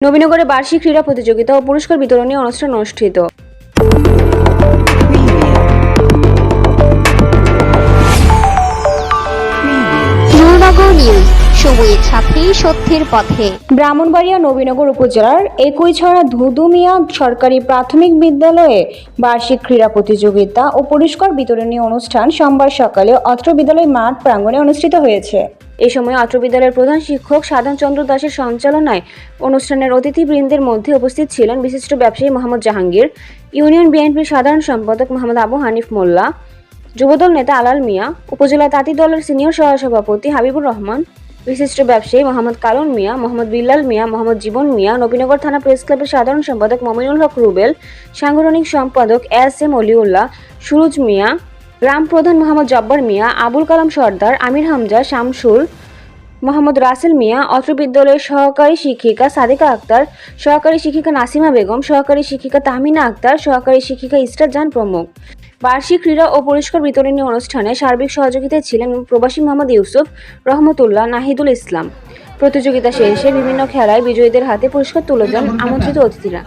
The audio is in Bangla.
নবীনগরে বার্ষিক ক্রীড়া প্রতিযোগিতা ও পুরস্কার বিতরণী অনুষ্ঠান অনুষ্ঠিত। নুরনগর নিউজ সময়ের সাথে সত্যের পথে। ব্রাহ্মণবাড়িয়া নবীনগর উপজেলার একইছড়া ধুদুমিয়া সরকারি প্রাথমিক বিদ্যালয়ে বার্ষিক ক্রীড়া প্রতিযোগিতা ও পুরস্কার বিতরণী অনুষ্ঠান সোমবার সকালে অত্র বিদ্যালয় মাঠ প্রাঙ্গণে অনুষ্ঠিত হয়েছে। এই সময় অত্র বিদ্যালয়ের প্রধান শিক্ষক সাধন চন্দ্র দাসের সঞ্চালনায় অনুষ্ঠানের অতিথিবৃন্দের মধ্যে উপস্থিত ছিলেন বিশিষ্ট ব্যবসায়ী মোহাম্মদ জাহাঙ্গীর, ইউনিয়ন বিএনপির সাধারণ সম্পাদক মোহাম্মদ আবু হানিফ মোল্লা, যুবদল নেতা আলাল মিয়া, উপজেলা তাঁতি দলের সিনিয়র সহসভাপতি হাবিবুর রহমান, বিশিষ্ট ব্যবসায়ী মোহাম্মদ কালন মিয়া, মোহাম্মদ বিল্লাল মিয়া, মোহাম্মদ জীবন মিয়া, নবীনগর থানা প্রেস ক্লাবের সাধারণ সম্পাদক মমিনুল হক রুবেল, সাংগঠনিক সম্পাদক এস এম অলিউল্লাহ, সুরুজ মিয়া, গ্রাম প্রধান মোহাম্মদ জব্বার মিয়া, আবুল কালাম সর্দার, আমির হামজা, শামসুল মোহাম্মদ রাসেল মিয়া, অত্র বিদ্যালয়ের সহকারী শিক্ষিকা সাদিকা আক্তার, সহকারী শিক্ষিকা নাসিমা বেগম, সহকারী শিক্ষিকা তাহমিনা আক্তার, সহকারী শিক্ষিকা ইস্টার জান প্রমুখ। বার্ষিক ক্রীড়া ও পুরস্কার বিতরণী অনুষ্ঠানে সার্বিক সহযোগিতায় ছিলেন প্রবাসী মোহাম্মদ ইউসুফ, রহমতুল্লাহ নাহিদুল ইসলাম। প্রতিযোগিতা শেষে বিভিন্ন খেলায় বিজয়ীদের হাতে পুরস্কার তুলে দেন আমন্ত্রিত অতিথিরা।